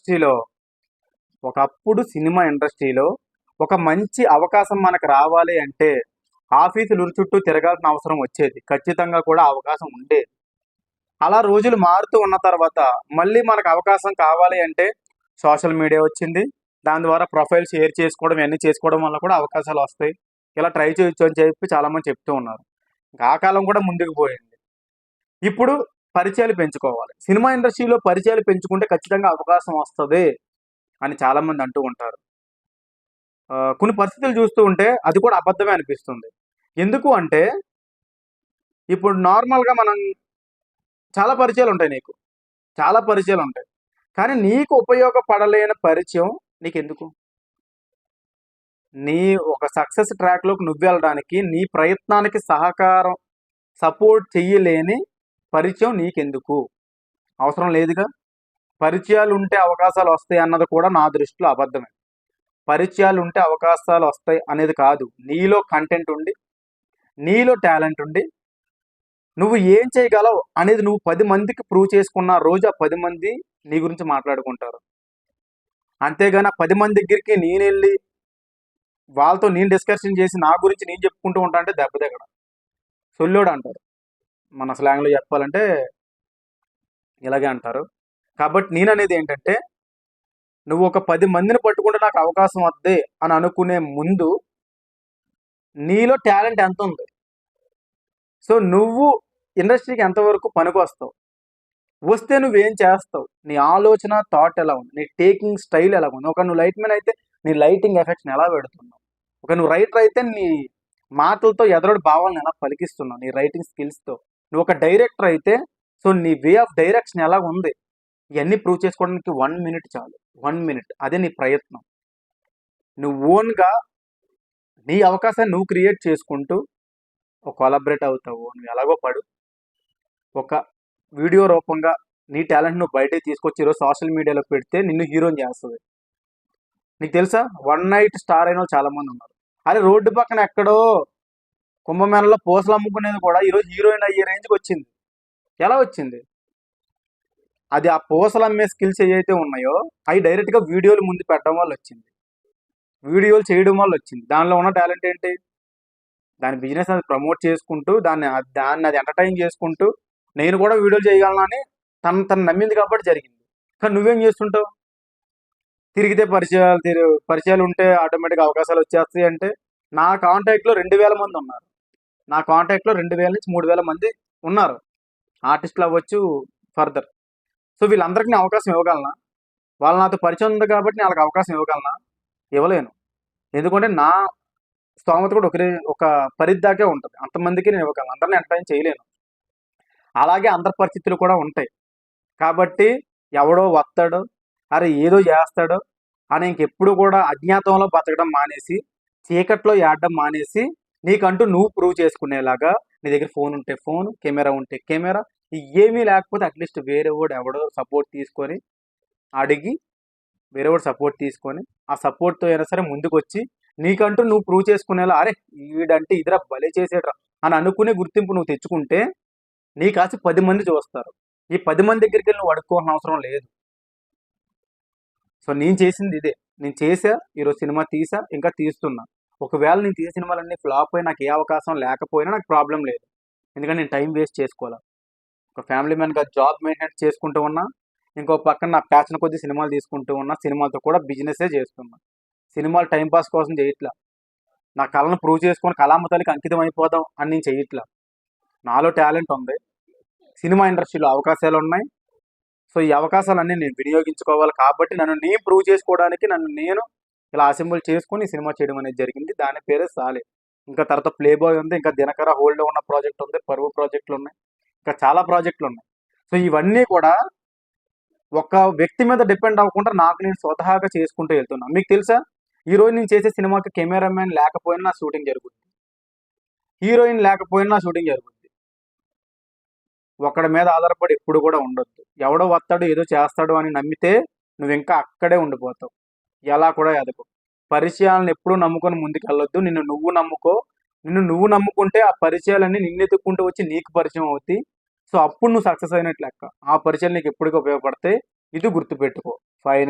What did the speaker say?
ఇండస్ట్రీలో ఒకప్పుడు సినిమా ఇండస్ట్రీలో ఒక మంచి అవకాశం మనకు రావాలి అంటే ఆఫీసులు చుట్టూ తిరగాల్సిన అవసరం వచ్చేది. ఖచ్చితంగా కూడా అవకాశం ఉండేది. అలా రోజులు మారుతూ ఉన్న తర్వాత మళ్ళీ మనకు అవకాశం కావాలి అంటే సోషల్ మీడియా వచ్చింది. దాని ద్వారా ప్రొఫైల్ షేర్ చేసుకోవడం ఇవన్నీ చేసుకోవడం వల్ల కూడా అవకాశాలు వస్తాయి. ఇలా ట్రై చేయొచ్చు అని చెప్పి చాలామంది చెప్తూ ఉన్నారు. ఇంకా ఆ కాలం కూడా ముందుకు పోయింది. ఇప్పుడు పరిచయాలు పెంచుకోవాలి. సినిమా ఇండస్ట్రీలో పరిచయాలు పెంచుకుంటే ఖచ్చితంగా అవకాశం వస్తుంది అని చాలామంది అంటూ ఉంటారు. కొన్ని పరిస్థితులు చూస్తూ ఉంటే అది కూడా అబద్ధమే అనిపిస్తుంది. ఎందుకు అంటే ఇప్పుడు నార్మల్గా మనం చాలా పరిచయాలు ఉంటాయి నీకు. చాలా పరిచయాలు ఉంటాయి. కానీ నీకు ఉపయోగపడలేని పరిచయం నీకు ఎందుకు నీ ఒక సక్సెస్ ట్రాక్లోకి నువ్వు వెళ్ళడానికి నీ ప్రయత్నానికి సహకారం సపోర్ట్ చెయ్యలేని పరిచయం నీకెందుకు? అవసరం లేదుగా? పరిచయాలు ఉంటే అవకాశాలు వస్తాయి అన్నది కూడా నా దృష్టిలో అబద్ధమే. పరిచయాలు ఉంటే అవకాశాలు వస్తాయి అనేది కాదు. నీలో కంటెంట్ ఉండి నీలో టాలెంట్ ఉండి నువ్వు ఏం చేయగలవు అనేది నువ్వు పది మందికి ప్రూవ్ చేసుకున్న రోజు ఆ పది మంది నీ గురించి మాట్లాడుకుంటారు. అంతేగాని ఆ పది మంది దగ్గరికి నేను వెళ్ళి వాళ్ళతో నేను డిస్కషన్ చేసి నా గురించి నేను చెప్పుకుంటూ ఉంటా అంటే దెబ్బ దగ్గర సొల్లోడు అంటారు మన స్లాంగ్లో చెప్పాలంటే ఇలాగే అంటారు. కాబట్టి నేను అనేది ఏంటంటే నువ్వు ఒక పది మందిని పట్టుకుంటే నాకు అవకాశం వద్దే అని అనుకునే ముందు నీలో టాలెంట్ ఎంత ఉంది? సో నువ్వు ఇండస్ట్రీకి ఎంతవరకు పనికి వస్తావు? వస్తే నువ్వేం చేస్తావు? నీ ఆలోచన థాట్ ఎలా ఉంది? నీ టేకింగ్ స్టైల్ ఎలా ఉంది? ఒక నువ్వు లైట్ మ్యాన్ అయితే నీ లైటింగ్ ఎఫెక్ట్స్ని ఎలా పెడుతున్నావు? ఒక నువ్వు రైటర్ అయితే నీ మాటలతో ఎదరడు భావాలను ఎలా పలికిస్తున్నావు? నీ రైటింగ్ స్కిల్స్తో నువ్వు ఒక డైరెక్టర్ అయితే సో నీ వే ఆఫ్ డైరెక్షన్ ఎలా ఉంది? ఇవన్నీ ప్రూవ్ చేసుకోవడానికి వన్ మినిట్ చాలు. వన్ మినిట్ అదే నీ ప్రయత్నం. నువ్వు ఓన్గా నీ అవకాశాన్ని నువ్వు క్రియేట్ చేసుకుంటూ ఒక కొలాబరేట్ అవుతావు. నువ్వు ఎలాగో పడు. ఒక వీడియో రూపంగా నీ టాలెంట్ నువ్వు బయటకు తీసుకొచ్చి ఈరోజు సోషల్ మీడియాలో పెడితే నిన్ను హీరోని చేస్తుంది. నీకు తెలుసా? వన్ నైట్ స్టార్ అయిన వాళ్ళు చాలామంది ఉన్నారు. అదే రోడ్డు పక్కన ఎక్కడో కుంభమేళలో పూసలు అమ్ముకునేది కూడా ఈరోజు హీరోయిన్ అయ్యే రేంజ్కి వచ్చింది. ఎలా వచ్చింది? అది ఆ పూసలు అమ్మే స్కిల్స్ ఏవైతే ఉన్నాయో అవి డైరెక్ట్గా వీడియోలు ముందు పెట్టడం వల్ల వచ్చింది. వీడియోలు చేయడం వల్ల వచ్చింది. దానిలో ఉన్న టాలెంట్ ఏంటి? దాని బిజినెస్ అది ప్రమోట్ చేసుకుంటూ దాన్ని దాన్ని అది ఎంటర్టైన్ చేసుకుంటూ నేను కూడా వీడియోలు చేయగలను అని తను తను నమ్మింది కాబట్టి జరిగింది. కానీ నువ్వేం చేస్తుంటావు? తిరిగితే పరిచయాలు తిరిగి పరిచయాలు ఉంటే ఆటోమేటిక్గా అవకాశాలు వచ్చేస్తాయి అంటే నా కాంటాక్ట్లో రెండు వేల మంది ఉన్నారు. నా కాంటాక్ట్లో రెండు వేల నుంచి మూడు వేల మంది ఉన్నారు. ఆర్టిస్టులు అవ్వచ్చు ఫర్దర్ సో వీళ్ళందరికీ నేను అవకాశం ఇవ్వగలనా? వాళ్ళు నాతో పరిచయం ఉంది కాబట్టి నేను వాళ్ళకి అవకాశం ఇవ్వగలనా? ఇవ్వలేను. ఎందుకంటే నా స్తోమత కూడా ఒకరి ఒక పరిద్దాకే ఉంటుంది. అంతమందికి నేను ఇవ్వగలను. అందరిని ఎంటర్టైన్ చేయలేను. అలాగే అందరి పరిస్థితులు కూడా ఉంటాయి. కాబట్టి ఎవడో వస్తాడు అరే ఏదో చేస్తాడో అని ఇంకెప్పుడు కూడా అజ్ఞాతంలో బతకడం మానేసి చీకట్లో ఏడడం మానేసి నీకంటూ నువ్వు ప్రూవ్ చేసుకునేలాగా నీ దగ్గర ఫోన్ ఉంటే ఫోన్ కెమెరా ఉంటే కెమెరా ఏమీ లేకపోతే అట్లీస్ట్ వేరే వాడు ఎవడో సపోర్ట్ తీసుకొని అడిగి వేరే వాడు సపోర్ట్ తీసుకొని ఆ సపోర్ట్తో అయినా సరే ముందుకు వచ్చి నీకంటూ నువ్వు ప్రూవ్ చేసుకునేలా అరే వీడంటే ఇదిరా భలే చేసేట్రా అని అనుకునే గుర్తింపు నువ్వు తెచ్చుకుంటే నీ కాసి పది మంది చూస్తారు. ఈ పది మంది దగ్గరికి వెళ్ళి నువ్వు అడుక్కోవాల్సిన అవసరం లేదు. సో నేను చేసింది ఇదే. నేను చేసా ఈరోజు సినిమా తీసా ఇంకా తీస్తున్నా. ఒకవేళ నేను తీసే సినిమాలన్నీ ఫ్లాప్ అయి నాకు ఏ అవకాశం లేకపోయినా నాకు ప్రాబ్లం లేదు. ఎందుకంటే నేను టైం వేస్ట్ చేసుకోవాలి? ఒక ఫ్యామిలీ మ్యాన్గా జాబ్ మెయింటెన్స్ చేసుకుంటూ ఉన్నా ఇంకో పక్కన నా ప్యాషన్ కొద్ది సినిమాలు తీసుకుంటూ ఉన్నా సినిమాలతో కూడా బిజినెసే చేస్తున్నా. సినిమాలు టైంపాస్ కోసం చేయట్లా. నా కళను ప్రూవ్ చేసుకొని కళామతాలకి అంకితం అయిపోదాం అని నేను చేయట్లా. నాలో టాలెంట్ ఉంది. సినిమా ఇండస్ట్రీలో అవకాశాలు ఉన్నాయి. సో ఈ అవకాశాలన్నీ నేను వినియోగించుకోవాలి కాబట్టి నన్ను నేను ప్రూవ్ చేసుకోవడానికి నన్ను నేను ఇలా అసెంబుల్ చేసుకొని సినిమా చేయడం అనేది జరిగింది. దాని పేరే సాలే. ఇంకా తర్వాత ప్లే బాయ్ ఉంది ఇంకా దినకర హోల్డ్ ఉన్న ప్రాజెక్ట్ ఉంది పరువు ప్రాజెక్టులు ఉన్నాయి ఇంకా చాలా ప్రాజెక్టులు ఉన్నాయి. సో ఇవన్నీ కూడా ఒక వ్యక్తి మీద డిపెండ్ అవ్వకుండా నాకు నేను స్వతహాగా చేసుకుంటూ వెళ్తున్నాను మీకు తెలుసా? హీరోయిన్ నేను చేసే సినిమాకి కెమెరామెన్ లేకపోయినా నా షూటింగ్ జరుగుద్ది. హీరోయిన్ లేకపోయినా నా షూటింగ్ జరుగుద్ది. ఒకడి మీద ఆధారపడి ఎప్పుడు కూడా ఉండొద్దు. ఎవడో వస్తాడు ఏదో చేస్తాడు అని నమ్మితే నువ్వు ఇంకా అక్కడే ఉండిపోతావు. ఎలా కూడా ఎదగవు పరిచయాలను ఎప్పుడూ నమ్ముకొని ముందుకెళ్ళొద్దు. నిన్ను నువ్వు నమ్ముకో. నిన్ను నువ్వు నమ్ముకుంటే ఆ పరిచయాలన్నీ నిన్ను ఎత్తుక్కుంటూ వచ్చి నీకు పరిచయం అవుతాయి సో అప్పుడు నువ్వు సక్సెస్ అయినట్లు లెక్క. ఆ పరిచయాలు నీకు ఎప్పటికీ ఉపయోగపడతాయి. ఇది గుర్తుపెట్టుకో. ఫైన్